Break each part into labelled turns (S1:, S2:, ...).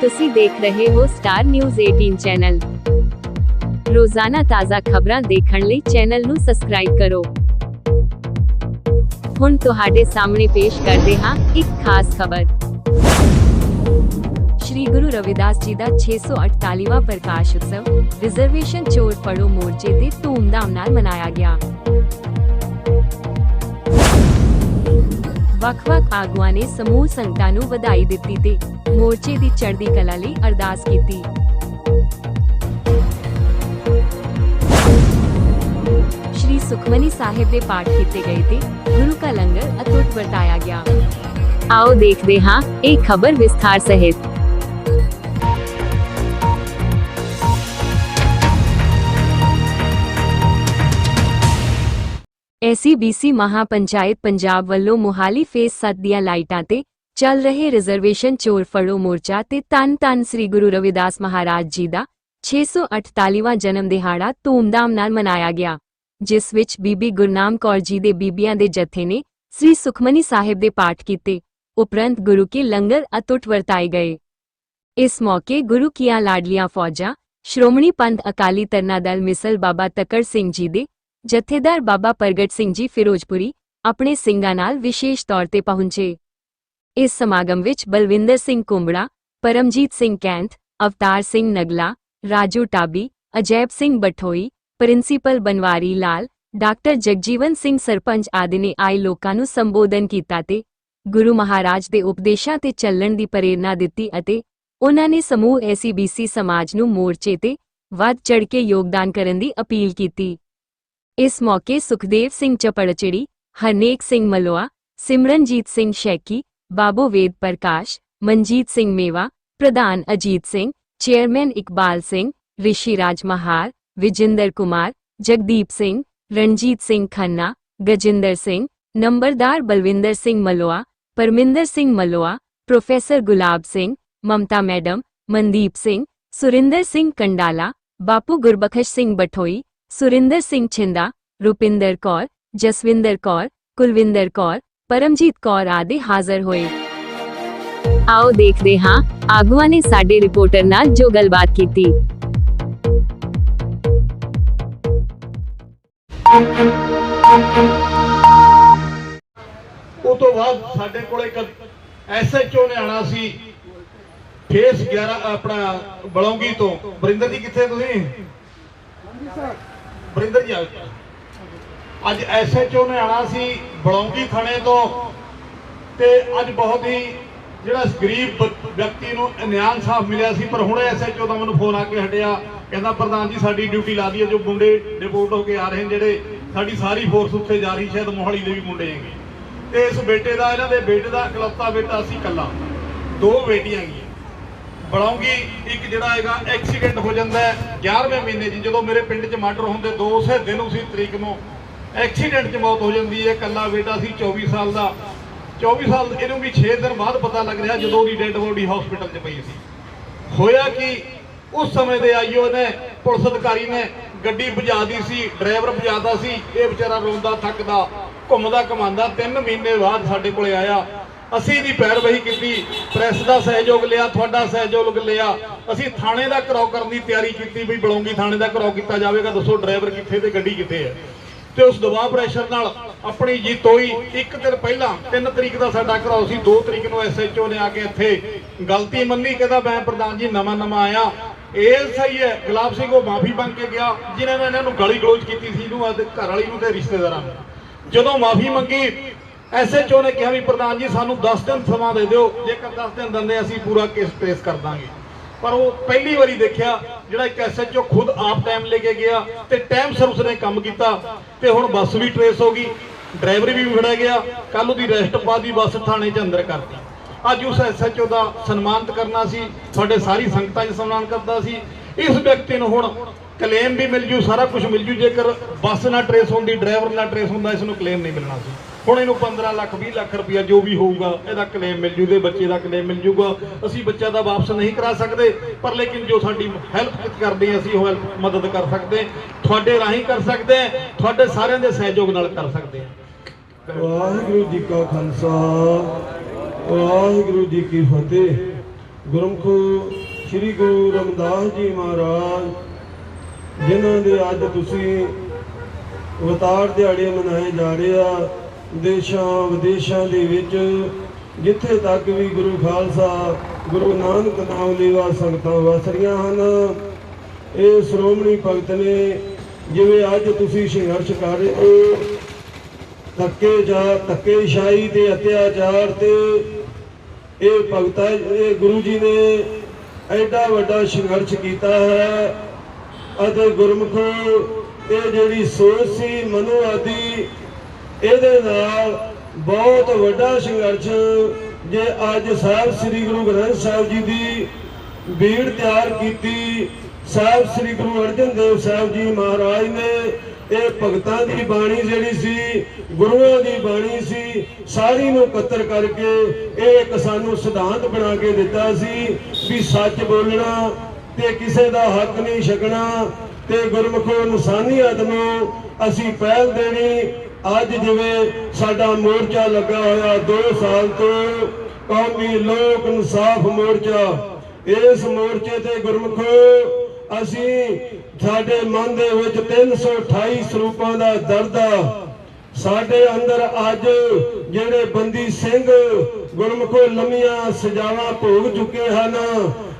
S1: ਤੁਸੀਂ ਦੇਖ ਰਹੇ ਹੋ ਸਟਾਰ ਨਿਊਜ਼ 18 ਚੈਨਲ ਰੋਜ਼ਾਨਾ ਤਾਜ਼ਾ ਖਬਰਾਂ ਦੇਖਣ ਲਈ ਚੈਨਲ ਨੂੰ ਸਬਸਕ੍ਰਾਈਬ ਕਰੋ। ਹੁਣ ਤੁਹਾਡੇ ਸਾਹਮਣੇ ਪੇਸ਼ ਕਰਦੇ ਹਾਂ ਇੱਕ ਖਾਸ ਖਬਰ। ਸ਼੍ਰੀ ਗੁਰੂ ਰਵਿਦਾਸ ਜੀ ਦਾ 648ਵਾਂ ਪ੍ਰਕਾਸ਼ ਉਤਸਵ ਰਿਜ਼ਰਵੇਸ਼ਨ ਚੋਰ ਪੜੋ ਮੋਰਚੇ ਤੇ ਧੂਮਧਾਮ ਨਾਲ ਮਨਾਇਆ ਗਿਆ। ਵੱਖ-ਵੱਖ ਆਗੂਆਂ ਨੇ ਸਮੂਹ ਸੰਗਤਾਂ ਨੂੰ ਵਧਾਈ ਦਿੱਤੀ ਤੇ ਮੋਰਚੇ ਦੀ ਚੜ੍ਹਦੀ ਕਲਾ ਲਈ ਅਰਦਾਸ ਕੀਤੀ। ਸ਼੍ਰੀ ਸੁਖਮਨੀ ਸਾਹਿਬ ਦੇ ਪਾਠ ਕੀਤੇ ਗਏ ਤੇ ਗੁਰੂ ਕਾ ਲੰਗਰ ਅਤੁੱਟ ਵਰਤਾਇਆ ਗਿਆ। ਆਓ ਦੇਖਦੇ ਹਾਂ ਇਹ ਖਬਰ ਵਿਸਥਾਰ ਸਹਿਤ। ਐਸਸੀਬੀਸੀ ਮਹਾਪੰਚਾਇਤ ਪੰਜਾਬ ਵੱਲੋਂ ਮੁਹਾਲੀ ਫੇਸ 7 ਦੀਆਂ ਲਾਈਟਾਂ ਤੇ ਚੱਲ ਰਹੇ ਰਿਜ਼ਰਵੇਸ਼ਨ ਚੋਰ ਫੜੋ ਮੋਰਚਾ ਤੇ ਤਨ ਤਨ ਸ੍ਰੀ ਗੁਰੂ ਰਵਿਦਾਸ ਮਹਾਰਾਜ ਜੀ ਦਾ 648ਵਾਂ ਜਨਮ ਦਿਹਾੜਾ ਧੂਮਧਾਮ ਨਾਲ ਮਨਾਇਆ ਗਿਆ, ਜਿਸ ਵਿੱਚ ਬੀਬੀ ਗੁਰਨਾਮ ਕੌਰ ਜੀ ਦੇ ਬੀਬੀਆਂ ਦੇ ਜਥੇ ਨੇ ਸ੍ਰੀ ਸੁਖਮਨੀ ਸਾਹਿਬ ਦੇ ਪਾਠ ਕੀਤੇ, ਉਪਰੰਤ ਗੁਰੂ ਕੇ ਲੰਗਰ ਅਤੁੱਟ ਵਰਤਾਏ ਗਏ। ਇਸ ਮੌਕੇ ਗੁਰੂ ਕੀਆਂ ਲਾਡਲੀਆਂ ਫੌਜਾਂ, ਸ਼੍ਰੋਮਣੀ ਪੰਥ ਅਕਾਲੀ ਤਰਨਾ ਦਲ ਮਿਸਲ ਬਾਬਾ ਤਕਰ ਸਿੰਘ ਜੀ ਦੇ ਜਥੇਦਾਰ ਬਾਬਾ ਪ੍ਰਗਟ ਸਿੰਘ ਜੀ ਫਿਰੋਜ਼ਪੁਰੀ ਆਪਣੇ ਸਿੰਘਾਂ ਨਾਲ ਵਿਸ਼ੇਸ਼ ਤੌਰ ਤੇ ਪਹੁੰਚੇ। ਇਸ ਸਮਾਗਮ ਵਿੱਚ ਬਲਵਿੰਦਰ ਸਿੰਘ ਕੁੰਬੜਾ, ਪਰਮਜੀਤ ਸਿੰਘ ਕੈਂਥ, ਅਵਤਾਰ ਸਿੰਘ ਨਗਲਾ, ਰਾਜੂ ਟਾਬੀ, ਅਜੈਬ ਸਿੰਘ ਬਠੋਈ, ਪ੍ਰਿੰਸੀਪਲ ਬਨਵਾਰੀ ਲਾਲ, ਡਾਕਟਰ ਜਗਜੀਵਨ ਸਿੰਘ ਸਰਪੰਚ ਆਦਿ ਨੇ ਆਏ ਲੋਕਾਂ ਨੂੰ ਸੰਬੋਧਨ ਕੀਤਾ ਤੇ ਗੁਰੂ ਮਹਾਰਾਜ ਦੇ ਉਪਦੇਸ਼ਾਂ ਤੇ ਚੱਲਣ ਦੀ ਪ੍ਰੇਰਣਾ ਦਿੱਤੀ ਅਤੇ ਉਹਨਾਂ ਨੇ ਸਮੂਹ ਐਸਸੀਬੀਸੀ ਸਮਾਜ ਨੂੰ ਮੋਰਚੇ ਤੇ ਵੱਧ ਚੜ੍ਹ ਕੇ ਯੋਗਦਾਨ ਕਰਨ ਦੀ ਅਪੀਲ ਕੀਤੀ। ਇਸ ਮੌਕੇ ਸੁਖਦੇਵ ਸਿੰਘ ਚਪੜਚਿੜੀ ਹਰਨੇਕ ਸਿੰਘ ਮਲੋਆ ਸਿਮਰਨਜੀਤ ਸਿੰਘ ਸ਼ੈਕੀ ਬਾਬੂ ਵੇਦ ਪ੍ਰਕਾਸ਼ ਮਨਜੀਤ ਸਿੰਘ ਮੇਵਾ ਪ੍ਰਧਾਨ ਅਜੀਤ ਸਿੰਘ ਚੇਅਰਮੈਨ ਇਕਬਾਲ ਸਿੰਘ ਰਿਸ਼ੀ ਰਾਜ ਮਹਾਰ ਵਿਜਿੰਦਰ ਕੁਮਾਰ ਜਗਦੀਪ ਸਿੰਘ ਰਣਜੀਤ ਸਿੰਘ ਖੰਨਾ ਗਜਿੰਦਰ ਸਿੰਘ ਨੰਬਰਦਾਰ ਬਲਵਿੰਦਰ ਸਿੰਘ ਮਲੋਆ ਪਰਮਿੰਦਰ ਸਿੰਘ ਮਲੋਆ ਪ੍ਰੋਫੈਸਰ ਗੁਲਾਬ ਸਿੰਘ ਮਮਤਾ ਮੈਡਮ ਮਨਦੀਪ ਸਿੰਘ ਸੁਰਿੰਦਰ ਸਿੰਘ ਕੰਡਾਲਾ ਬਾਪੂ ਗੁਰਬਖਸ਼ ਸਿੰਘ ਬਠੋਈ ਸੁਰਿੰਦਰ ਸਿੰਘ ਛਿੰਦਾ ਰੁਪਿੰਦਰ ਕੌਰ ਜਸਵਿੰਦਰ ਕੌਰ ਕੁਲਵਿੰਦਰ ਕੌਰ ਪਰਮਜੀਤ ਕੌਰ ਆਦਿ ਹਾਜ਼ਰ ਹੋਏ ਆਓ ਦੇਖਦੇ ਹਾਂ ਆਗੂਆਂ ਨੇ ਸਾਡੇ ਰਿਪੋਰਟਰ ਨਾਲ ਜੋ ਗੱਲਬਾਤ ਕੀਤੀ
S2: ਉਹ ਤੋਂ ਬਾਅਦ ਸਾਡੇ ਕੋਲੇ ਇੱਕ ਐਸਐਚਓ ਨੇ ਆਣਾ ਸੀ ਫੇਸ 11 ਆਪਣਾ ਬਲੌਂਗੀ ਤੋਂ ਬਰਿੰਦਰ ਜੀ ਕਿੱਥੇ ਤੁਸੀਂ ਬਰਿੰਦਰ ਜੀ ਆਓ ਅੱਜ ਐਸਐਚਓ ਨੇ ਆਣਾ ਸੀ ਬਲੌਂਗੀ ਥਾਣੇ ਤੋਂ ਤੇ ਅੱਜ ਬਹੁਤ ਹੀ ਜਿਹੜਾ ਗਰੀਬ ਵਿਅਕਤੀ ਨੂੰ ਨਿਆਂ ਇਨਸਾਫ਼ ਮਿਲਿਆ ਸੀ, ਪਰ ਹੁਣ ਐਸਐਚਓ ਦਾ ਮੈਨੂੰ ਫੋਨ ਆ ਕੇ ਹਟਿਆ। ਕਹਿੰਦਾ, ਪ੍ਰਧਾਨ ਜੀ, ਸਾਡੀ ਡਿਊਟੀ ਲਾ ਦਈਏ, ਜੋ ਮੁੰਡੇ ਰਿਪੋਰਟ ਹੋ ਕੇ ਆ ਰਹੇ ਨੇ, ਜਿਹੜੇ ਸਾਡੀ ਸਾਰੀ ਫੋਰਸ ਉੱਥੇ ਜਾ ਰਹੀ, ਸ਼ਾਇਦ ਮੋਹਾਲੀ ਦੇ ਵੀ ਮੁੰਡੇ ਹੈਗੇ। ਤੇ ਇਸ ਬੇਟੇ ਦਾ, ਇਹਨਾਂ ਦੇ ਬੇਟੇ ਦਾ ਇਕਲੌਤਾ ਬੇਟਾ ਸੀ ਕੱਲਾ ਦੋ ਬੇਟੀਆਂ ਗਈਆਂ ਬੜਾਉਂਗੀ ਇੱਕ ਜਿਹੜਾ ਹੈਗਾ ਐਕਸੀਡੈਂਟ ਹੋ ਜਾਂਦਾ ਹੈ 11ਵੇਂ ਮਹੀਨੇ 'ਚ। ਜਦੋਂ ਮੇਰੇ ਪਿੰਡ 'ਚ ਮਰਡਰ ਹੁੰਦੇ, ਦੋ ਉਸੇ ਦਿਨ ਉਸੇ ਤਰੀਕ ਨੂੰ ਐਕਸੀਡੈਂਟ 'ਚ ਮੌਤ ਹੋ ਜਾਂਦੀ ਹੈ ਕੱਲਾ ਬੇਟਾ ਸੀ 24 ਸਾਲ ਦਾ। 24 ਸਾਲ, ਇਹਨੂੰ ਵੀ 6 ਦਿਨ ਬਾਅਦ ਪਤਾ ਲੱਗ ਰਿਹਾ ਜਦੋਂ ਦੀ ਡੈੱਡ ਬੋਡੀ ਹਸਪੀਟਲ 'ਚ ਪਈ ਸੀ। ਹੋਇਆ ਕਿ? ਉਸ ਸਮੇਂ ਦੇ ਆਈਓ ਨੇ, ਪੁਲਿਸ ਅਧਿਕਾਰੀ ਨੇ, ਗੱਡੀ ਭਜਾਦੀ ਸੀ, ਡਰਾਈਵਰ ਭਜਾਦਾ ਸੀ, ਇਹ ਵਿਚਾਰਾ ਰੋਂਦਾ, ਥੱਕਦਾ, ਘੁੰਮਦਾ, ਘਮਾਉਂਦਾ 3 ਮਹੀਨੇ ਬਾਅਦ ਸਾਡੇ ਕੋਲੇ ਆਇਆ। ਅਸੀਂ ਦੀ ਪੈਰਵਹੀ ਕੀਤੀ, ਪ੍ਰੈਸ ਦਾ ਸਹਿਯੋਗ ਲਿਆ, ਤੁਹਾਡਾ ਸਹਿਯੋਗ ਲਿਆ। ਅਸੀਂ ਥਾਣੇ ਦਾ ਘਰਾਓ ਕਰਨ ਦੀ ਤਿਆਰੀ ਕੀਤੀ ਵੀ ਬਲੌਂਗੀ ਥਾਣੇ ਦਾ ਘਰਾਓ ਕੀਤਾ ਜਾਵੇਗਾ, ਦੱਸੋ ਡਰਾਈਵਰ ਕਿੱਥੇ ਤੇ ਗੱਡੀ ਕਿੱਥੇ ਹੈ। ਤੇ ਉਸ ਦਬਾਅ ਪ੍ਰੈਸ਼ਰ ਨਾਲ ਆਪਣੀ ਜਿੱਤ ਹੋਈ। ਇੱਕ ਦਿਨ ਪਹਿਲਾਂ 3 ਤਰੀਕ ਦਾ ਸਾਡਾ ਘਰਾਓ ਸੀ। 2 ਤਰੀਕ ਨੂੰ ਐਸਐਚਓ ਨੇ ਆ ਕੇ ਇੱਥੇ ਗਲਤੀ ਮੰਨੀ, ਕਹਿੰਦਾ ਮੈਂ ਪ੍ਰਧਾਨ ਜੀ ਨਵਾਂ ਨਵਾਂ ਆਇਆ। ਇਹ ਸਹੀ ਹੈ, ਗੁਲਾਬ ਸਿੰਘ ਉਹ ਮਾਫੀ ਮੰਗ ਕੇ ਗਿਆ, ਜਿਨ੍ਹਾਂ ਨੇ ਇਹਨਾਂ ਨੂੰ ਗਾਲੀ ਗਲੋਚ ਕੀਤੀ ਸੀ, ਇਹਨੂੰ ਆਪਦੇ ਘਰ ਵਾਲੀ ਨੂੰ ਤੇ ਰਿਸ਼ਤੇਦਾਰਾਂ ਨੂੰ। ਜਦੋਂ ਮਾਫੀ ਮੰਗੀ ਐਸਐਚਓ ਨੇ ਕਿਹਾ ਵੀ ਪ੍ਰਧਾਨ ਜੀ, ਸਾਨੂੰ 10 ਦਿਨ ਸਮਾਂ ਦੇ ਦਿਓ, ਜੇਕਰ 10 ਦਿਨ ਦਿੰਦੇ, ਅਸੀਂ ਪੂਰਾ ਕੇਸ ਟ੍ਰੇਸ ਕਰ ਦਾਂਗੇ। ਪਰ ਉਹ ਪਹਿਲੀ ਵਾਰੀ ਦੇਖਿਆ ਜਿਹੜਾ ਇੱਕ ਐਸਐਚਓ ਖੁਦ ਆਪ ਟਾਈਮ ਲੈ ਕੇ ਗਿਆ ਤੇ ਟਾਈਮ ਸਿਰ ਉਸਨੇ ਕੰਮ ਕੀਤਾ ਤੇ ਹੁਣ ਬੱਸ ਵੀ ਟਰੇਸ ਹੋ ਗਈ ਡਰਾਈਵਰ ਵੀ ਫੜਿਆ ਗਿਆ ਕੱਲ ਉਹਦੀ ਰੈਸਟ ਬਾਅਦ ਪਾਦੀ ਬੱਸ ਥਾਣੇ 'ਚ ਅੰਦਰ ਕਰਤੀ ਅੱਜ ਉਸ ਐਸਐਚਓ ਦਾ ਸਨਮਾਨਿਤ ਕਰਨਾ ਸੀ, ਤੁਹਾਡੇ ਸਾਰੀ ਸੰਗਤਾਂ 'ਚ ਸਨਮਾਨ ਕਰਦਾ ਸੀ। ਇਸ ਵਿਅਕਤੀ ਨੂੰ ਹੁਣ ਕਲੇਮ ਵੀ ਮਿਲ ਜੂ, ਸਾਰਾ ਕੁਝ ਮਿਲ ਜੂ, ਜੇਕਰ ਬੱਸ ਨਾ ਟਰੇਸ ਹੁੰਦੀ ਡਰਾਈਵਰ ਨਾ ਟਰੇਸ ਹੁੰਦਾ ਇਸ ਨੂੰ ਕਲੇਮ ਨਹੀਂ ਮਿਲਣਾ ਸੀ। ਹੁਣ ਇਹਨੂੰ 15 ਲੱਖ 20 ਲੱਖ ਰੁਪਇਆ ਜੋ ਵੀ ਹੋਊਗਾ, ਇਹਦਾ ਕਲੇਮ ਮਿਲ ਜੂ ਬੱਚੇ ਦਾ ਕਲੇਮ ਮਿਲ ਜੂਗਾ। ਅਸੀਂ ਬੱਚਾ ਦਾ ਵਾਪਸ ਨਹੀਂ ਕਰਾ ਸਕਦੇ, ਪਰ ਲੇਕਿਨ ਜੋ ਸਾਡੀ ਹੈਲਪ ਕਰਦੇ ਅਸੀਂ ਉਹ ਹੈਲਪ ਮਦਦ ਕਰ ਸਕਦੇ ਤੁਹਾਡੇ ਰਾਹੀਂ ਕਰ ਸਕਦੇ ਤੁਹਾਡੇ ਸਾਰਿਆਂ ਦੇ ਸਹਿਯੋਗ ਨਾਲ ਕਰ ਸਕਦੇ ਹਾਂ।
S3: ਵਾਹਿਗੁਰੂ ਜੀ ਕਾ ਖਾਲਸਾ, ਵਾਹਿਗੁਰੂ ਜੀ ਕੀ ਫਤਿਹ। ਗੁਰਮਖੋ, ਸ੍ਰੀ ਗੁਰੂ ਰਮਦਾਸ ਜੀ ਮਹਾਰਾਜ, ਜਿਨ੍ਹਾਂ ਦੇ ਅੱਜ ਤੁਸੀਂ ਅਵਤਾਰ ਦਿਹਾੜੇ ਮਨਾਏ ਜਾ ਰਹੇ ਆ ਦੇਸ਼ਾਂ ਵਿਦੇਸ਼ਾਂ ਦੇ ਵਿੱਚ ਜਿੱਥੇ ਤੱਕ ਵੀ ਗੁਰੂ ਖਾਲਸਾ, ਗੁਰੂ ਨਾਨਕ ਨਾਮ ਲੇਵਾ ਸੰਗਤਾਂ ਵਸ ਰਹੀਆਂ ਹਨ, ਇਹ ਸ਼੍ਰੋਮਣੀ ਭਗਤ ਨੇ ਜਿਵੇਂ ਅੱਜ ਤੁਸੀਂ ਸੰਘਰਸ਼ ਕਰ ਰਹੇ ਹੋ, ਧੱਕੇ ਜਾ ਧੱਕੇਸ਼ਾਹੀ ਤੇ ਅਤਿਆਚਾਰ ਤੇ ਇਹ ਭਗਤਾ, ਇਹ ਗੁਰੂ ਜੀ ਨੇ ਐਡਾ ਵੱਡਾ ਸੰਘਰਸ਼ ਕੀਤਾ ਹੈ ਅਤੇ ਗੁਰਮੁਖੋ, ਇਹ ਜਿਹੜੀ ਸੋਚ ਸੀ ਮਨੁਆਦੀ ਇਹਦੇ ਨਾਲ ਬਹੁਤ ਵੱਡਾ ਸੰਘਰਸ਼ ਜੇ ਅੱਜ ਸਾਹਿਬ ਸ੍ਰੀ ਗੁਰੂ ਗ੍ਰੰਥ ਸਾਹਿਬ ਜੀ ਦੀ ਬੀੜ ਤਿਆਰ ਕੀਤੀ, ਸਾਹਿਬ ਸ੍ਰੀ ਗੁਰੂ ਅਰਜਨ ਦੇਵ ਸਾਹਿਬ ਜੀ ਮਹਾਰਾਜ ਨੇ ਇਹ ਭਗਤਾਂ ਦੀ ਬਾਣੀ ਜਿਹੜੀ ਸੀ, ਗੁਰੂਆਂ ਦੀ ਬਾਣੀ ਸੀ, ਸਾਰੀ ਨੂੰ ਇਕੱਤਰ ਕਰਕੇ ਇਹ ਇੱਕ ਸਾਨੂੰ ਸਿਧਾਂਤ ਬਣਾ ਕੇ ਦਿੱਤਾ ਸੀ ਵੀ ਸੱਚ ਬੋਲਣਾ ਤੇ ਕਿਸੇ ਦਾ ਹੱਕ ਨਹੀਂ ਛਕਣਾ ਤੇ ਗੁਰਮੁਖੋ ਇਨਸਾਨੀਅਤ ਨੂੰ ਅਸੀਂ ਪਹਿਲ ਦੇਣੀ ਅੱਜ ਜਿਵੇਂ ਸਾਡਾ ਮੋਰਚਾ ਲੱਗਾ ਹੋਇਆ 2 ਸਾਲ ਤੋਂ ਕੌਮੀ ਲੋਕ ਇਨਸਾਫ ਮੋਰਚਾ, ਇਸ ਮੋਰਚੇ ਤੇ ਗੁਰਮੁਖੋ, ਅਸੀਂ ਸਾਡੇ ਮਨ ਦੇ ਵਿੱਚ 328 ਸਰੂਪਾਂ ਦਾ ਦਰਦ ਆ। ਸਾਡੇ ਅੰਦਰ ਅੱਜ ਜਿਹੜੇ ਬੰਦੀ ਸਿੰਘ ਗੁਰਮੁਖੋ ਲੰਮੀਆਂ ਸਜਾਵਾਂ ਭੋਗ ਚੁੱਕੇ ਹਨ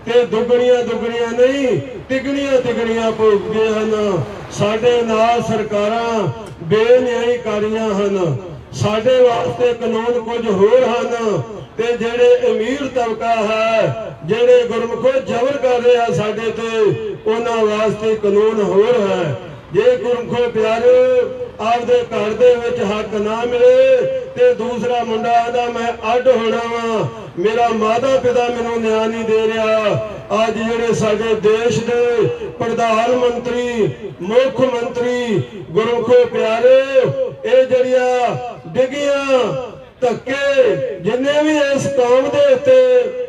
S3: ਤੇ ਦੁੱਗਣੀਆਂ ਦੁੱਗਣੀਆਂ ਨਹੀਂ, ਤਿਗਣੀਆਂ ਤਿਗਣੀਆਂ ਭੋਗ ਗਏ ਹਨ। ਸਾਡੇ ਨਾਲ ਸਰਕਾਰਾਂ ਬੇਨਿਆਈ ਕਾਰੀਆਂ ਹਨ। ਸਾਡੇ ਵਾਸਤੇ ਕਾਨੂੰਨ ਕੁਝ ਹੋਰ ਹਨ ਤੇ ਜਿਹੜੇ ਅਮੀਰ ਤਬਕਾ ਹੈ, ਜਿਹੜੇ ਗੁਰਮੁਖੋ ਜ਼ਬਰ ਕਰ ਰਿਹਾ ਸਾਡੇ ਤੇ, ਉਹਨਾਂ ਵਾਸਤੇ ਕਾਨੂੰਨ ਹੋਰ ਹੈ। ਜੇ ਗੁਰਮਖੋ ਪਿਆਰਿਓ, ਆਪਦੇ ਘਰ ਦੇ ਵਿੱਚ ਹੱਕ ਨਾ ਮਿਲੇ ਤੇ ਦੂਸਰਾ ਮੁੰਡਾ ਆਦਾ, ਮੈਂ ਅੱਡ ਹੋਣਾ ਵਾਂ। ਮੇਰਾ ਮਾਤਾ ਪਿਤਾ ਮੈਨੂੰ ਨਿਆਂ ਨਹੀਂ ਦੇ ਰਿਹਾ। ਅੱਜ ਜਿਹੜੇ ਸਾਡੇ ਦੇਸ਼ ਦੇ ਪ੍ਰਧਾਨ ਮੰਤਰੀ, ਮੁੱਖ ਮੰਤਰੀ, ਗੁਰਮੁਖੋ ਪਿਆਰੇ, ਇਹ ਜਿਹੜੀਆਂ ਡਿੱਗੀਆਂ ਧੱਕੇ, ਜਿੰਨੇ ਵੀ ਇਸ ਕੌਮ ਦੇ ਉੱਤੇ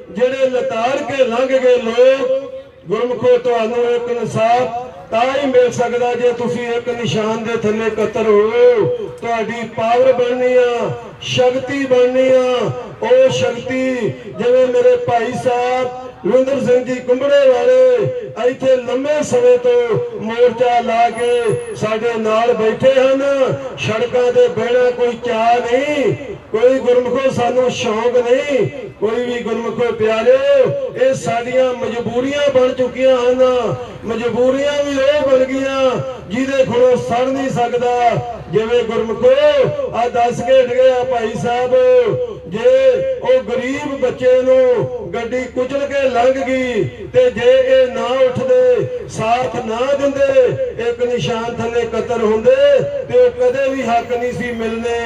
S3: ਜਿਹੜੇ ਲਤਾੜ ਕੇ ਲੰਘ ਗਏ ਲੋਕ, ਗੁਰਮੁਖੋ ਤੁਹਾਨੂੰ ਇੱਕ ਇਨਸਾਫ ਤਾਂ ਹੀ ਮਿਲ ਸਕਦਾ ਜੇ ਤੁਸੀਂ ਇੱਕ ਨਿਸ਼ਾਨ ਦੇ ਥੱਲੇ ਕਤਰ ਹੋ। ਤੁਹਾਡੀ ਪਾਵਰ ਬਣਨੀ ਆ, ਸ਼ਕਤੀ ਬਣਨੀ ਆ। ਉਹ ਸ਼ਕਤੀ ਜਿਵੇਂ ਮੇਰੇ ਭਾਈ ਸਾਹਿਬ ਰਵਿੰਦਰ ਸਿੰਘ ਜੀ ਕੁੰਬੜੇ ਵਾਲੇ, ਇੱਥੇ ਲੰਮੇ ਸਮੇਂ ਤੋਂ ਮੋਰਚਾ ਲਾ ਕੇ ਸਾਡੇ ਨਾਲ ਬੈਠੇ ਹਨ। ਸੜਕਾਂ ਤੇ ਬਹਿਣਾ ਕੋਈ ਚਾਹ ਨਹੀਂ, ਕੋਈ ਗੁਰਮੁਖੋ ਸਾਨੂੰ ਸ਼ੌਂਕ ਨਹੀਂ, ਕੋਈ ਵੀ ਗੁਰਮੁਖੋ ਪਿਆਰਿਓ, ਇਹ ਸਾਡੀਆਂ ਮਜਬੂਰੀਆਂ ਬਣ ਚੁੱਕੀਆਂ ਹਨ। ਮਜਬੂਰੀਆਂ ਵੀ ਉਹ ਬਣ ਗਈਆਂ ਜਿਹਦੇ ਖੜੋ ਸੜ ਨਹੀਂ ਸਕਦਾ। ਜਿਵੇਂ ਗੁਰਮੁਖੋ ਆ ਦੱਸ ਕੇ ਹਟ ਗਿਆ ਭਾਈ ਸਾਹਿਬ ਜੇ ਉਹ ਗਰੀਬ ਬੱਚੇ ਨੂੰ ਗੱਡੀ ਕੁਚਲ ਕੇ ਲੰਘ ਗਈ ਤੇ ਜੇ ਇਹ ਨਾ ਉੱਠਦੇ, ਸਾਥ ਨਾ ਦਿੰਦੇ, ਇੱਕ ਨਿਸ਼ਾਨ ਥੱਲੇ ਕਤਰ ਹੁੰਦੇ ਤੇ ਉਹ ਕਦੇ ਵੀ ਹੱਕ ਨਹੀਂ ਸੀ ਮਿਲਨੇ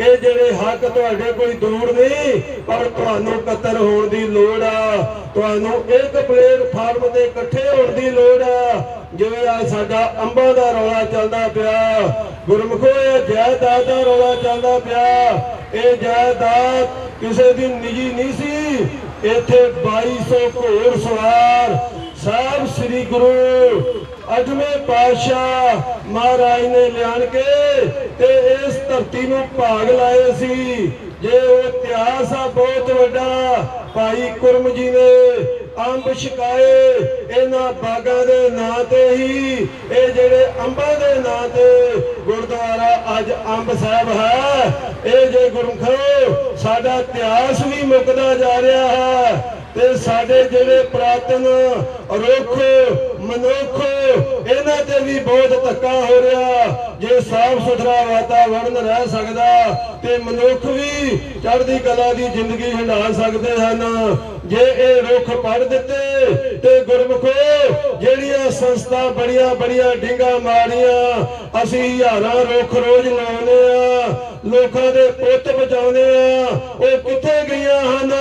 S3: ਇਹ ਜਿਹੜੇ ਹੱਕ ਤੁਹਾਡੇ ਕੋਈ ਦੂਰ ਨਹੀਂ, ਪਰ ਤੁਹਾਨੂੰ ਕਤਰ ਹੋਣ ਦੀ ਲੋੜ ਆ। ਤੁਹਾਨੂੰ ਇੱਕ ਪਲੇਟਫਾਰਮ ਤੇ ਇਕੱਠੇ ਹੋਣ ਦੀ ਲੋੜ ਆ। ਜਿਵੇਂ ਆ ਸਾਡਾ ਅੰਬਾਂ ਦਾ ਰੌਲਾ ਚੱਲਦਾ ਪਿਆ, ਗੁਰਮੁਖੋ ਇਹ ਜਾਇਦਾਦ ਦਾ ਰੌਲਾ ਚੱਲਦਾ ਪਿਆ। ਇਹ ਜਾਇਦਾਦ ਕਿਸੇ ਦੀ ਨਿੱਜੀ ਨਹੀਂ ਸੀ। ਇੱਥੇ 2200 ਘੋੜ ਸਵਾਰ, ਸਾਹਿਬ ਸ੍ਰੀ ਗੁਰੂ ਅਜਮੇ ਪਾਤਸ਼ਾਹ ਮਹਾਰਾਜ ਨੇ ਲਿਆਣ ਕੇ ਤੇ ਇਸ ਧਰਤੀ ਨੂੰ ਭਾਗ ਲਾਏ ਸੀ। ਜੇ ਉਹ ਇਤਿਹਾਸ ਆ ਬਹੁਤ ਵੱਡਾ, ਭਾਈ ਕੁਰਮ ਜੀ ਨੇ ਅੰਬ ਛਕਾਏ, ਇਹਨਾਂ ਬਾਗਾਂ ਦੇ ਨਾਂ ਤੇ ਹੀ ਇਹ ਜਿਹੜੇ ਅੰਬਾਂ ਦੇ ਨਾਂ ਤੇ ਗੁਰਦੁਆਰਾ ਅੱਜ ਅੰਬ ਸਾਹਿਬ ਹੈ। ਇਹ ਜੇ ਗੁਰਮਖੋ, ਸਾਡਾ ਇਤਿਹਾਸ ਵੀ ਮੁੱਕਦਾ ਜਾ ਰਿਹਾ ਹੈ। ਤੇ ਸਾਡੇ ਜਿਹੜੇ ਪ੍ਰਾਤਨ ਰੁੱਖ, ਮਨੁੱਖ, ਇਹਨਾਂ ਤੇ ਵੀ ਬਹੁਤ ਧੱਕਾ ਹੋ ਰਿਹਾ। ਜੇ ਸਾਫ਼ ਸੁਥਰਾ ਵਾਤਾਵਰਣ ਰਹਿ ਸਕਦਾ, ਤੇ ਮਨੁੱਖ ਵੀ ਚੜ੍ਹਦੀ ਕਲਾ ਦੀ ਜ਼ਿੰਦਗੀ ਹੰਢਾ ਸਕਦੇ ਹਨ। ਜੇ ਇਹ ਰੁੱਖ ਪੜ ਦਿੱਤੇ, ਤੇ ਗੁਰਮੁਖੋ, ਜਿਹੜੀਆਂ ਸੰਸਥਾ ਬੜੀਆਂ ਬੜੀਆਂ ਡਿੰਗਾ ਮਾਰੀਆਂ, ਅਸੀਂ ਹਜ਼ਾਰਾਂ ਰੁੱਖ ਰੋਜ਼ ਲਾਉਂਦੇ ਆ ਲੋਕਾਂ ਦੇ ਪੁੱਤ ਬਚਾਉਂਦੇ ਆ। ਉਹ ਕਿੱਥੇ ਗਈਆਂ ਹਨ?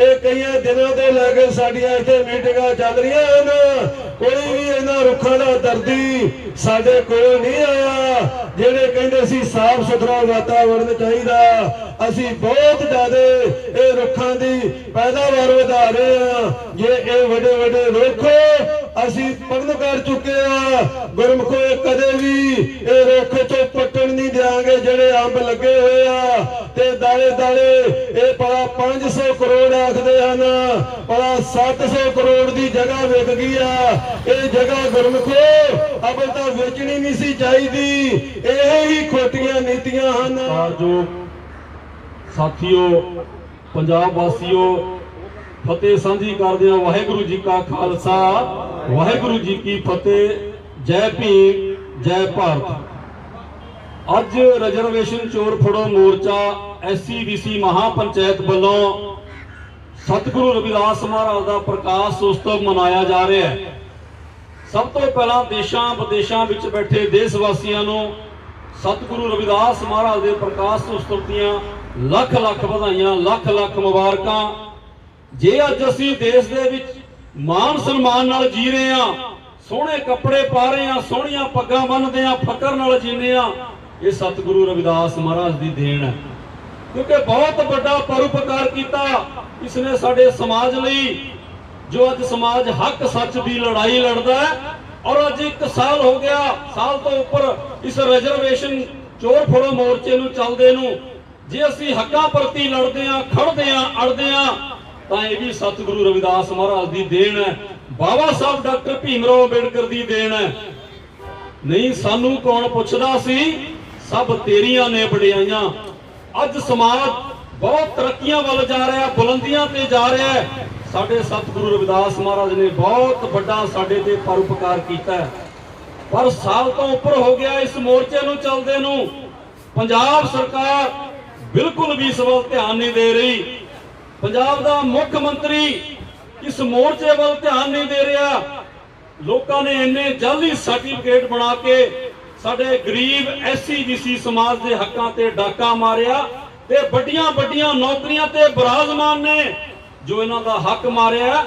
S3: ਇਹ ਕਈਆਂ ਦਿਨਾਂ ਤੋਂ ਲੈ ਕੇ ਸਾਡੀਆਂ ਇੱਥੇ ਮੀਟਿੰਗਾਂ ਚੱਲ ਰਹੀਆਂ ਹਨ। ਕੋਈ ਵੀ ਇਹਨਾਂ ਰੁੱਖਾਂ ਦਾ ਦਰਦੀ ਸਾਡੇ ਕੋਲ ਨਹੀਂ ਆਇਆ। ਜਿਹੜੇ ਕਹਿੰਦੇ ਸੀ ਸਾਫ਼ ਸੁਥਰਾ ਵਾਤਾਵਰਣ ਚਾਹੀਦਾ, ਅਸੀਂ ਬਹੁਤ ਜ਼ਿਆਦਾ ਇਹ ਰੁੱਖਾਂ ਦੀ ਪੈਦਾਵਾਰ ਵਧਾ ਰਹੇ ਆ ਜੇ ਇਹ ਵੱਡੇ ਵੱਡੇ ਰੁੱਖ ਅਸੀਂ ਪਰਨ ਕਰ ਚੁੱਕੇ ਆ ਗੁਰਮਖੋ, ਕਦੇ ਵੀ ਇਹ ਰੁੱਖ ਤੋਂ ਪੱਟਣ ਨਹੀਂ ਦਿਆਂਗੇ, ਜਿਹੜੇ ਅੰਬ ਲੱਗੇ ਹੋਏ ਆ। ਤੇ ਦਾਲੇ ਦਾਲੇ ਇਹ ਭਲਾ 500 ਕਰੋੜ ਆਖਦੇ ਹਨ। ਭਲਾ 700 ਕਰੋੜ ਦੀ ਜਗ੍ਹਾ ਵਿਕ ਗਈ ਆ। ਇਹ ਜਗ੍ਹਾ ਗੁਰਮਖੋ ਅਬਲ ਤਾਂ ਵੇਚਣੀ ਨਹੀਂ ਸੀ ਚਾਹੀਦੀ। ਇਹ ਹੀ ਖੋਟੀਆਂ ਨੀਤੀਆਂ ਹਨ।
S4: ਜੋ ਸਾਥੀਓ, ਪੰਜਾਬ ਵਾਸੀਓ ਫਤਿਹ ਸਾਂਝੀ ਕਰਦੇ ਹਾਂ। ਵਾਹਿਗੁਰੂ ਜੀ ਕਾ ਖਾਲਸਾ, ਵਾਹਿਗੁਰੂ ਜੀ ਕੀ ਫਤਿਹ। ਜੈ ਭੀਮ, ਜੈ ਭਾਰਤ। ਅੱਜ ਰਿਜ਼ਰਵੇਸ਼ਨ ਚੋਰ ਫੜੋ ਮੋਰਚਾ ਐਸਸੀਬੀਸੀ ਮਹਾਪੰਚਾਇਤ ਵੱਲੋਂ ਸਤਿਗੁਰੂ ਰਵਿਦਾਸ ਮਹਾਰਾਜ ਦਾ ਪ੍ਰਕਾਸ਼ ਉਤਸਵ ਮਨਾਇਆ ਜਾ ਰਿਹਾ ਹੈ। ਸਭ ਤੋਂ ਪਹਿਲਾਂ ਦੇਸ਼ਾਂ ਵਿਦੇਸ਼ਾਂ ਵਿੱਚ ਬੈਠੇ ਦੇਸ਼ ਵਾਸੀਆਂ ਨੂੰ ਸਤਿਗੁਰੂ ਰਵਿਦਾਸ ਮਹਾਰਾਜ ਦੇ ਪ੍ਰਕਾਸ਼ ਉਤਸਵ ਦੀਆਂ ਲੱਖ ਲੱਖ ਵਧਾਈਆਂ ਲੱਖ ਲੱਖ ਮੁਬਾਰਕਾਂ। ਜੇ ਅੱਜ ਅਸੀਂ ਦੇਸ਼ ਦੇ ਵਿੱਚ ਮਾਨ ਸਨਮਾਨ ਨਾਲ ਜੀ ਰਹੇ ਹਾਂ, ਸੋਹਣੇ ਕੱਪੜੇ ਪਾ ਰਹੇ ਹਾਂ, ਸੋਹਣੀਆਂ ਪੱਗਾਂ ਬੰਨ੍ਹਦੇ ਹਾਂ, ਫਕਰ ਨਾਲ ਜੀਂਦੇ ਹਾਂ, ਇਹ ਸਤਿਗੁਰੂ ਰਵਿਦਾਸ ਮਹਾਰਾਜ ਦੀ ਦੇਣ ਹੈ। ਕਿਉਂਕਿ ਬਹੁਤ ਵੱਡਾ ਪਰਉਪਕਾਰ ਕੀਤਾ ਇਸਨੇ ਸਾਡੇ ਸਮਾਜ ਲਈ, ਜੋ ਅੱਜ ਸਮਾਜ ਹੱਕ ਸੱਚ ਦੀ ਲੜਾਈ ਲੜਦਾ ਹੈ, ਔਰ ਅੱਜ ਇੱਕ ਸਾਲ ਹੋ ਗਿਆ, ਸਾਲ ਤੋਂ ਉੱਪਰ ਇਸ ਰਿਜ਼ਰਵੇਸ਼ਨ ਚੋਰ ਫੜੋ ਮੋਰਚੇ ਨੂੰ ਚੱਲਦੇ ਨੂੰ। ਜੇ ਅਸੀਂ ਹੱਕਾਂ ਪ੍ਰਤੀ ਲੜਦੇ ਆਂ ਖੜਦੇ ਆਂ ਅੜਦੇ ਆਂ ਤਾਂ ਇਹ ਵੀ ਸਤਿਗੁਰੂ ਰਵਿਦਾਸ ਮਹਾਰਾਜ ਦੀ ਦੇਣ ਹੈ। ਬਾਬਾ ਸਾਹਿਬ ਡਾਕਟਰ ਭੀਮਰਾਓ ਅੰਬੇਡਕਰ ਦੀ ਦੇਣ ਹੈ। ਨਹੀਂ, ਸਾਨੂੰ ਕੌਣ ਪੁੱਛਦਾ ਸੀ? ਸਭ ਤੇਰੀਆਂ ਨੇ ਵਡਿਆਈਆਂ। ਅੱਜ ਸਮਾਜ ਬਹੁਤ ਤਰੱਕੀਆਂ ਵੱਲ ਜਾ ਰਿਹਾ, ਬੁਲੰਦੀਆਂ ਤੇ ਜਾ ਰਿਹਾ ਸਾਡੇ ਸਤਿਗੁਰੂ ਰਵਿਦਾਸ ਮਹਾਰਾਜ ਨੇ ਬਹੁਤ ਵੱਡਾ ਸਾਡੇ ਤੇ ਪਰਉਪਕਾਰ ਕੀਤਾ ਪਰ ਸਾਲ ਤੋਂ ਉੱਪਰ ਹੋ ਗਿਆ ਇਸ ਮੋਰਚੇ ਨੂੰ ਚੱਲਦੇ ਨੂੰ। ਪੰਜਾਬ ਸਰਕਾਰ ਬਿਲਕੁਲ ਵੀ ਇਸ ਵੱਲ ਧਿਆਨ ਨਹੀਂ ਦੇ ਰਹੀ। ਪੰਜਾਬ ਦਾ ਮੁੱਖ ਮੰਤਰੀ ਇਸ ਮੋਰਚੇ ਵੱਲ ਧਿਆਨ ਨਹੀਂ ਦੇ ਰਿਹਾ? ਲੋਕਾਂ ਨੇ ਇੰਨੇ ਜਾਲੀ ਸਰਟੀਫਿਕੇਟ ਬਣਾ ਕੇ ਸਾਡੇ ਗਰੀਬ ਐਸਸੀ ਬੀਸੀ ਸਮਾਜ ਦੇ ਹੱਕਾਂ ਤੇ ਡਾਕਾ ਮਾਰਿਆ ਤੇ ਵੱਡੀਆਂ ਵੱਡੀਆਂ ਨੌਕਰੀਆਂ ਤੇ ਬਰਾਜ਼ਮਾਨ ਨੇ ਜੋ ਇਹਨਾਂ ਦਾ ਹੱਕ ਮਾਰਿਆ।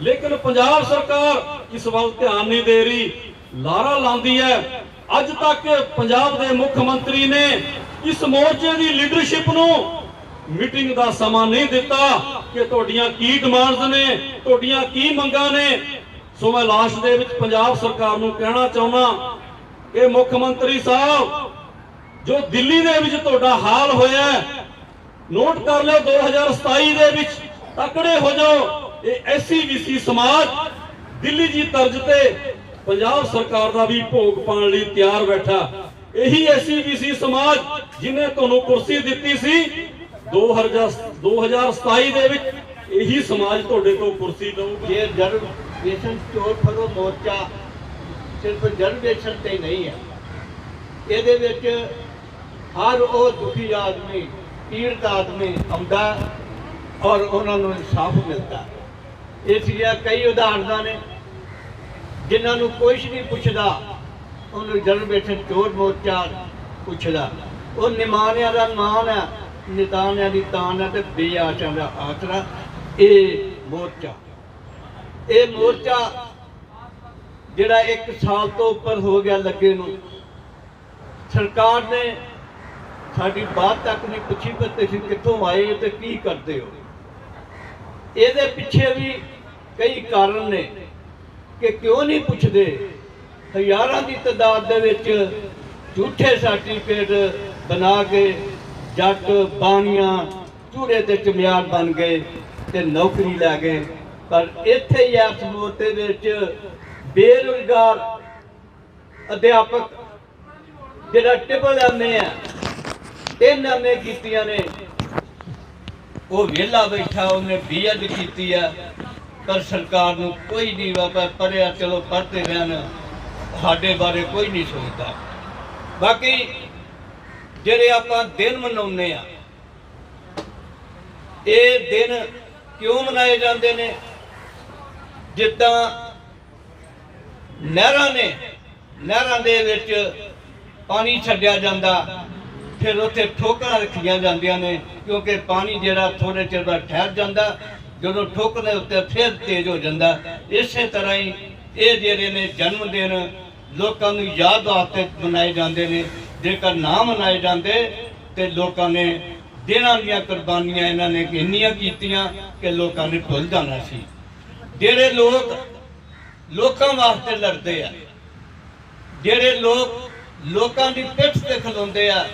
S4: ਲੇਕਿਨ ਪੰਜਾਬ ਸਰਕਾਰ ਇਸ ਵੱਲ ਧਿਆਨ ਨਹੀਂ ਦੇ ਰਹੀ। ਲਾਰਾ ਲਾਉਂਦੀ ਹੈ। ਅੱਜ ਤੱਕ ਪੰਜਾਬ ਦੇ ਮੁੱਖ ਮੰਤਰੀ ਨੇ ਇਸ ਮੋਰਚੇ ਦੀ ਲੀਡਰਸ਼ਿਪ ਨੂੰ ਮੀਟਿੰਗ ਦਾ ਸਮਾਂ ਨਹੀਂ ਦਿੱਤਾ ਕਿ ਤੁਹਾਡੀਆਂ ਕੀ ਡਿਮਾਂਡਸ ਨੇ ਤੁਹਾਡੀਆਂ ਕੀ ਮੰਗਾਂ ਨੇ। ਸੋ ਮੈਂ ਲਾਸਟ ਦੇ ਵਿੱਚ ਪੰਜਾਬ ਸਰਕਾਰ ਨੂੰ ਕਹਿਣਾ ਚਾਹੁੰਦਾ ਕਿ ਮੁੱਖ ਮੰਤਰੀ ਸਾਹਿਬ ਜੋ ਦਿੱਲੀ ਦੇ ਵਿੱਚ ਤੁਹਾਡਾ ਹਾਲ ਹੋਇਆ ਹੈ, ਨੋਟ ਕਰ ਲਿਓ 2027 ਦੇ ਵਿੱਚ ਤਕੜੇ ਹੋ ਜਾਓ। ਇਹ ਐਸਸੀਬੀਸੀ ਸਮਾਜ ਦਿੱਲੀ ਜੀ ਤਰਜ਼ ਤੇ ਪੰਜਾਬ ਸਰਕਾਰ ਦਾ ਵੀ ਭੋਗ ਪਾਉਣ ਲਈ ਤਿਆਰ ਬੈਠਾ। ਇਹੀ ਐਸਸੀਬੀਸੀ ਸਮਾਜ ਜਿਨੇ ਤੁਹਾਨੂੰ ਕੁਰਸੀ ਦਿੱਤੀ ਸੀ 2027 ਦੇ ਵਿੱਚ ਇਹੀ ਸਮਾਜ ਤੁਹਾਡੇ ਤੋਂ ਕੁਰਸੀ ਲਊਗਾ।
S5: ਜੇ ਰਿਜ਼ਰਵੇਸ਼ਨ ਚੋਰ ਫੜੋ ਮੋਰਚਾ, ਸਿਰਫ ਰਿਜ਼ਰਵੇਸ਼ਨ ਤੇ ਨਹੀਂ ਹੈ। ਇਹਦੇ ਵਿੱਚ ਹਰ ਉਹ ਦੁਖੀ ਆਦਮੀ, ਪੀੜਤ ਆਦਮੀ ਆਉਂਦਾ ਔਰ ਉਹਨਾਂ ਨੂੰ ਇਨਸਾਫ ਮਿਲਦਾ। ਇਸ ਦੀਆਂ ਕਈ ਉਦਾਹਰਨਾਂ ਨੇ, ਜਿਨ੍ਹਾਂ ਨੂੰ ਕੋਈ ਨਹੀਂ ਪੁੱਛਦਾ, ਉਹਨੂੰ ਰਿਜ਼ਰਵੇਸ਼ਨ ਚੋਰ ਮੋਰਚਾ ਪੁੱਛਦਾ। ਉਹ ਨਿਮਾਨਿਆਂ ਦਾ ਮਾਨ ਹੈ। ਨਿਤਾਨਿਆਂ ਦੀ ਤਾਨ ਹੈ ਤੇ ਬੇਆਸ਼ਾਂ ਦਾ ਆਸਰਾ, ਇਹ ਮੋਰਚਾ। ਇਹ ਮੋਰਚਾ ਜਿਹੜਾ 1 ਸਾਲ ਤੋਂ ਉੱਪਰ ਹੋ ਗਿਆ ਲੱਗੇ ਨੂੰ, ਸਰਕਾਰ ਨੇ ਸਾਡੀ ਬਾਤ ਤੱਕ ਨਹੀਂ ਪੁੱਛੀ ਕਿ ਤੁਸੀਂ ਕਿੱਥੋਂ ਆਏ ਤੇ ਕੀ ਕਰਦੇ ਹੋ। ਇਹਦੇ ਪਿੱਛੇ ਵੀ ਕਈ ਕਾਰਨ ਨੇ ਕਿ ਕਿਉਂ ਨਹੀਂ ਪੁੱਛਦੇ? ਹਜ਼ਾਰਾਂ ਦੀ ਤਾਦਾਦ ਦੇ ਵਿੱਚ ਝੂਠੇ ਸਰਟੀਫਿਕੇਟ ਬਣਾ ਕੇ ਜੱਟ ਬਾਣੀਆਂ ਝੂੜੇ ਤੇ ਚਮਿਆਰ ਬਣ ਗਏ ਤੇ ਨੌਕਰੀ ਲੈ ਗਏ। ਪਰ ਇੱਥੇ ਹੀ ਇਸ ਮੋਰਚੇ ਵਿੱਚ ਬੇਰੁਜ਼ਗਾਰ ਅਧਿਆਪਕ ਜਿਹੜਾ ਟਿਪਲ ਐਮਏ ਆ ਤਿੰਨ ਐਮਏ ਕੀਤੀਆਂ ਨੇ। ਉਹ ਵਿਹਲਾ ਬੈਠਾ, ਉਹਨੇ ਬੀਐਡ ਕੀਤੀ ਆ ਪਰ ਸਰਕਾਰ ਨੂੰ ਕੋਈ ਨਹੀਂ ਵਾਪਾ ਪੜਿਆ ਚਲੋ ਪੜ੍ਹਦੇ ਰਹਿਣ। ਸਾਡੇ ਬਾਰੇ ਕੋਈ ਨਹੀਂ ਸੋਚਦਾ। ਬਾਕੀ ਜਿਹੜੇ ਆਪਾਂ ਦਿਨ ਮਨਾਉਂਦੇ ਆ, ਇਹ ਦਿਨ ਕਿਉਂ ਮਨਾਏ ਜਾਂਦੇ ਨੇ? ਜਿੱਦਾਂ ਨਹਿਰਾਂ ਨੇ, ਨਹਿਰਾਂ ਦੇ ਵਿੱਚ ਪਾਣੀ ਛੱਡਿਆ ਜਾਂਦਾ, ਫਿਰ ਉੱਥੇ ਠੋਕਰਾਂ ਰੱਖੀਆਂ ਜਾਂਦੀਆਂ ਨੇ, ਕਿਉਂਕਿ ਪਾਣੀ ਜਿਹੜਾ ਥੋੜੇ ਚਿਰ ਬਾਅਦ ਠਹਿਰ ਜਾਂਦਾ, ਜਦੋਂ ਠੋਕਰ ਦੇ ਉੱਤੇ ਫਿਰ ਤੇਜ਼ ਹੋ ਜਾਂਦਾ। ਇਸੇ ਤਰ੍ਹਾਂ ਹੀ ਇਹ ਜਿਹੜੇ ਨੇ ਜਨਮ ਦਿਨ, ਲੋਕਾਂ ਨੂੰ ਯਾਦ ਵਾਸਤੇ ਮਨਾਏ ਜਾਂਦੇ ਨੇ। ਜੇਕਰ ਨਾ ਮਨਾਏ ਜਾਂਦੇ ਤੇ ਲੋਕਾਂ ਨੇ ਦਿਨਾਂ ਦੀਆਂ ਕੁਰਬਾਨੀਆਂ ਇਹਨਾਂ ਨੇ ਇੰਨੀਆਂ ਕੀਤੀਆਂ ਕਿ ਲੋਕਾਂ ਨੇ ਭੁੱਲ ਜਾਣਾ ਸੀ। ਜਿਹੜੇ ਲੋਕ ਲੋਕਾਂ ਵਾਸਤੇ ਲੜਦੇ ਆ, ਜਿਹੜੇ ਲੋਕ ਲੋਕਾਂ ਦੀ ਪਿੱਠ ਤੇ ਖਲੋਂਦੇ ਆ,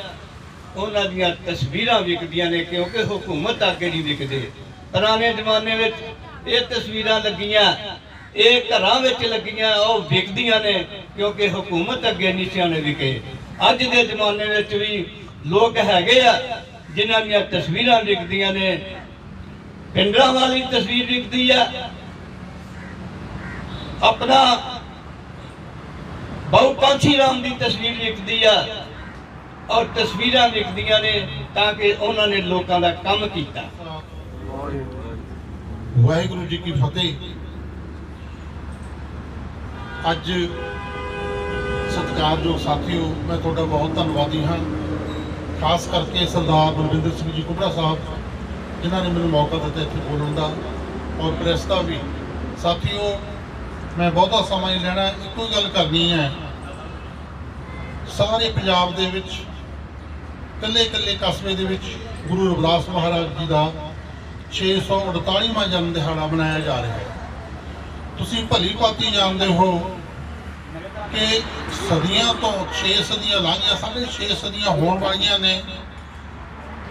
S5: ਉਹਨਾਂ ਦੀਆਂ ਤਸਵੀਰਾਂ ਵਿਕਦੀਆਂ ਨੇ ਕਿਉਂਕਿ ਹਕੂਮਤ ਅੱਗੇ ਨਹੀਂ ਵਿਕਦੇ। ਪੁਰਾਣੇ ਜ਼ਮਾਨੇ ਵਿੱਚ ਇਹ ਤਸਵੀਰਾਂ ਲੱਗੀਆਂ, ਇਹ ਘਰਾਂ ਵਿੱਚ ਲੱਗੀਆਂ, ਉਹ ਵਿਕਦੀਆਂ ਨੇ ਕਿਉਂਕਿ ਹਕੂਮਤ ਅੱਗੇ ਨਹੀਂ ਸਿਆਣੇ ਵਿਕੇ। ਅੱਜ ਦੇ ਜ਼ਮਾਨੇ ਵਿੱਚ ਵੀ ਲੋਕ ਹੈਗੇ ਆ, ਜਿਨ੍ਹਾਂ ਦੀਆਂ ਤਸਵੀਰਾਂ ਵਿਕਦੀਆਂ ਨੇ। ਪਿੰਡਾਂ ਵਾਲੀ ਤਸਵੀਰ ਵਿਕਦੀ ਆ। ਆਪਣਾ ਬਹੁ ਕਾਂਚੀ ਰਾਮ ਦੀ ਤਸਵੀਰ ਵਿਕਦੀ ਆ ਔਰ ਤਸਵੀਰਾਂ ਵਿਕਦੀਆਂ ਨੇ ਤਾਂ ਕਿ ਉਹਨਾਂ ਨੇ ਲੋਕਾਂ ਦਾ ਕੰਮ ਕੀਤਾ।
S6: ਵਾਹਿਗੁਰੂ ਜੀ ਕੀ ਫਤਿਹ। ਅੱਜ ਸਤਿਕਾਰਯੋਗ ਸਾਥੀਓ, ਮੈਂ ਤੁਹਾਡਾ ਬਹੁਤ ਧੰਨਵਾਦੀ ਹਾਂ। ਖਾਸ ਕਰਕੇ ਸਰਦਾਰ ਬਲਵਿੰਦਰ ਸਿੰਘ ਜੀ ਕੁਬੜਾ ਸਾਹਿਬ, ਜਿਨ੍ਹਾਂ ਨੇ ਮੈਨੂੰ ਮੌਕਾ ਦਿੱਤਾ ਇੱਥੇ ਬੋਲਣ ਦਾ ਔਰ ਪ੍ਰੈਸ ਦਾ ਵੀ। ਸਾਥੀਓ, ਮੈਂ ਬਹੁਤਾ ਸਮਾਂ ਨਹੀਂ ਲੈਣਾ, ਇੱਕੋ ਹੀ ਗੱਲ ਕਰਨੀ ਹੈ। ਸਾਰੇ ਪੰਜਾਬ ਦੇ ਵਿੱਚ ਕੱਲੇ ਕੱਲੇ ਕਸਬੇ ਦੇ ਵਿੱਚ ਗੁਰੂ ਰਵਿਦਾਸ ਮਹਾਰਾਜ ਜੀ ਦਾ 648ਵਾਂ ਜਨਮ ਦਿਹਾੜਾ ਮਨਾਇਆ ਜਾ ਰਿਹਾ ਹੈ। ਤੁਸੀਂ ਭਲੀ ਭਾਤੀ ਜਾਣਦੇ ਹੋ ਕਿ ਸਦੀਆਂ ਤੋਂ 6 ਸਦੀਆਂ ਲੰਘੀਆਂ ਸਾਢੇ 6 ਸਦੀਆਂ ਹੋਣ ਵਾਲੀਆਂ ਨੇ।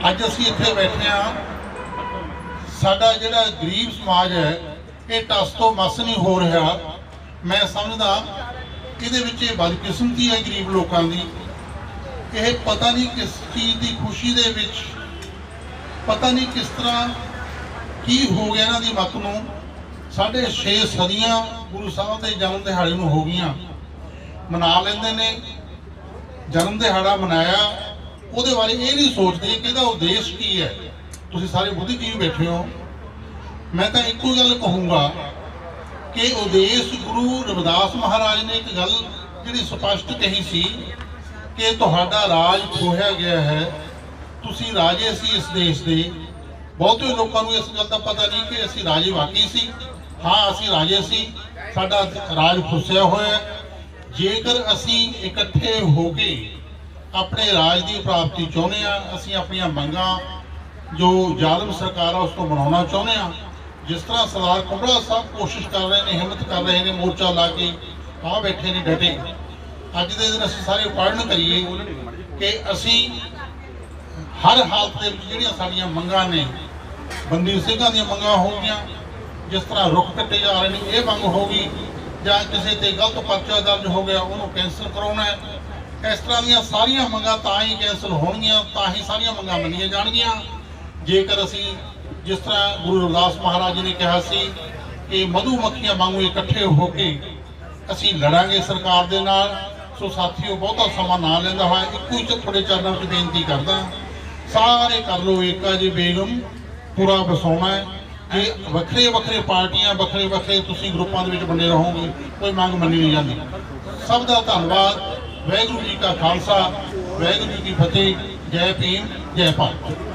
S6: ਅੱਜ ਅਸੀਂ ਇੱਥੇ ਬੈਠੇ ਆ ਸਾਡਾ ਜਿਹੜਾ ਗਰੀਬ ਸਮਾਜ ਹੈ, ਇਹ ਟਸ ਤੋਂ ਮਸ ਨਹੀਂ ਹੋ ਰਿਹਾ। ਮੈਂ ਸਮਝਦਾ ਇਹਦੇ ਵਿੱਚ ਇਹ ਬਦਕਿਸਮਤੀ ਹੈ ਗਰੀਬ ਲੋਕਾਂ ਦੀ। ਇਹ ਪਤਾ ਨਹੀਂ ਕਿਸ ਚੀਜ਼ ਦੀ ਖੁਸ਼ੀ ਦੇ ਵਿੱਚ, ਪਤਾ ਨਹੀਂ ਕਿਸ ਤਰ੍ਹਾਂ ਕੀ ਹੋ ਗਿਆ ਇਹਨਾਂ ਦੀ ਮਤ ਨੂੰ। ਸਾਢੇ 6 ਸਦੀਆਂ ਗੁਰੂ ਸਾਹਿਬ ਦੇ ਜਨਮ ਦਿਹਾੜੇ ਨੂੰ ਹੋ ਗਈਆਂ। ਮਨਾ ਲੈਂਦੇ ਨੇ, ਜਨਮ ਦਿਹਾੜਾ ਮਨਾਇਆ, ਉਹਦੇ ਬਾਰੇ ਇਹ ਨਹੀਂ ਸੋਚਦੇ ਕਿ ਇਹਦਾ ਉਦੇਸ਼ ਕੀ ਹੈ। ਤੁਸੀਂ ਸਾਰੇ ਬੁੱਧੀਜੀਵੀ ਬੈਠੇ ਹੋ। ਮੈਂ ਤਾਂ ਇੱਕੋ ਗੱਲ ਕਹੂੰਗਾ ਕਿ ਉਦੇਸ਼ ਗੁਰੂ ਰਵਿਦਾਸ ਮਹਾਰਾਜ ਨੇ ਇੱਕ ਗੱਲ ਜਿਹੜੀ ਸਪਸ਼ਟ ਕਹੀ ਸੀ ਕਿ ਤੁਹਾਡਾ ਰਾਜ ਖੋਹਿਆ ਗਿਆ ਹੈ। ਤੁਸੀਂ ਰਾਜੇ ਸੀ ਇਸ ਦੇਸ਼ ਦੇ। ਬਹੁਤੇ ਲੋਕਾਂ ਨੂੰ ਇਸ ਗੱਲ ਦਾ ਪਤਾ ਨਹੀਂ ਕਿ ਅਸੀਂ ਰਾਜੇ ਵਾਕਈ ਸੀ। ਹਾਂ, ਅਸੀਂ ਰਾਜੇ ਸੀ। ਸਾਡਾ ਰਾਜ ਖੁੱਸਿਆ ਹੋਇਆ ਜੇਕਰ ਅਸੀਂ ਇਕੱਠੇ ਹੋ ਕੇ ਆਪਣੇ ਰਾਜ ਦੀ ਪ੍ਰਾਪਤੀ ਚਾਹੁੰਦੇ ਆ ਅਸੀਂ ਆਪਣੀਆਂ ਮੰਗਾਂ ਜੋ ਜ਼ਾਲਮ ਸਰਕਾਰ ਆ ਉਸ ਤੋਂ ਬਣਾਉਣਾ ਚਾਹੁੰਦੇ ਆ ਜਿਸ ਤਰ੍ਹਾਂ ਸਰਦਾਰ ਕੁੰਬੜਾ ਸਾਹਿਬ ਕੋਸ਼ਿਸ਼ ਕਰ ਰਹੇ ਨੇ, ਹਿੰਮਤ ਕਰ ਰਹੇ ਨੇ ਮੋਰਚਾ ਲਾ ਕੇ ਆ ਬੈਠੇ ਨੇ ਡਟੇ। ਅੱਜ ਦੇ ਦਿਨ ਅਸੀਂ ਸਾਰੇ ਪੜਨ ਕਰੀਏ ਕਿ ਅਸੀਂ ਹਰ ਹਾਲਤ ਦੇ ਵਿੱਚ ਜਿਹੜੀਆਂ ਸਾਡੀਆਂ ਮੰਗਾਂ ਨੇ, ਬੰਦੀ ਸਿੰਘਾਂ ਦੀਆਂ ਮੰਗਾਂ ਹੋ ਗਈਆਂ, ਜਿਸ ਤਰ੍ਹਾਂ ਰੁੱਖ ਕੱਟੇ ਜਾ ਰਹੇ ਨੇ, ਇਹ ਮੰਗ ਹੋ ਗਈ। ਜਾਂ ਕਿਸੇ ਤੇ ਗਲਤ ਪਰਚਾ ਦਰਜ ਹੋ ਗਿਆ, ਉਹਨੂੰ ਕੈਂਸਲ ਕਰਾਉਣਾ ਹੈ। ਇਸ ਤਰ੍ਹਾਂ ਦੀਆਂ ਸਾਰੀਆਂ ਮੰਗਾਂ ਤਾਂ ਹੀ ਕੈਂਸਲ ਹੋਣਗੀਆਂ, ਤਾਂ ਹੀ ਸਾਰੀਆਂ ਮੰਗਾਂ ਮੰਨੀਆਂ ਜਾਣਗੀਆਂ। ਜੇਕਰ ਅਸੀਂ ਜਿਸ ਤਰ੍ਹਾਂ ਗੁਰੂ ਰਵਿਦਾਸ ਮਹਾਰਾਜ ਜੀ ਨੇ ਕਿਹਾ ਸੀ ਕਿ ਮਧੂ ਮੱਖੀਆਂ ਵਾਂਗੂ ਇਕੱਠੇ ਹੋ ਕੇ ਅਸੀਂ ਲੜਾਂਗੇ ਸਰਕਾਰ ਦੇ ਨਾਲ, ਸੋ ਸਾਥੀਓ ਬਹੁਤਾ ਸਮਾਂ ਨਾ ਲੈਂਦਾ ਹੋਇਆ, ਇੱਕੋ ਹੀ ਚ ਤੁਹਾਡੇ ਚਰਨਾਂ ਵਿੱਚ ਬੇਨਤੀ ਕਰਦਾ। ਸਾਰੇ ਕਰ ਲਓ ਏਕਾ ਜੀ ਬੇਗਮ ਪੂਰਾ ਵਸਾਉਣਾ ਹੈ। ਜੇ ਵੱਖਰੇ ਵੱਖਰੇ ਪਾਰਟੀਆਂ, ਵੱਖਰੇ ਵੱਖਰੇ ਤੁਸੀਂ ਗਰੁੱਪਾਂ ਦੇ ਵਿੱਚ ਵੰਡੇ ਰਹੋਗੇ, ਕੋਈ ਮੰਗ ਮੰਨੀ ਨਹੀਂ ਜਾਂਦੀ। ਸਭ ਦਾ ਧੰਨਵਾਦ। ਵਾਹਿਗੁਰੂ ਜੀ ਕਾ ਖਾਲਸਾ, ਵਾਹਿਗੁਰੂ ਜੀ ਕੀ ਫਤਿਹ। ਜੈ ਭੀਮ, ਜੈ ਭਾਰਤ।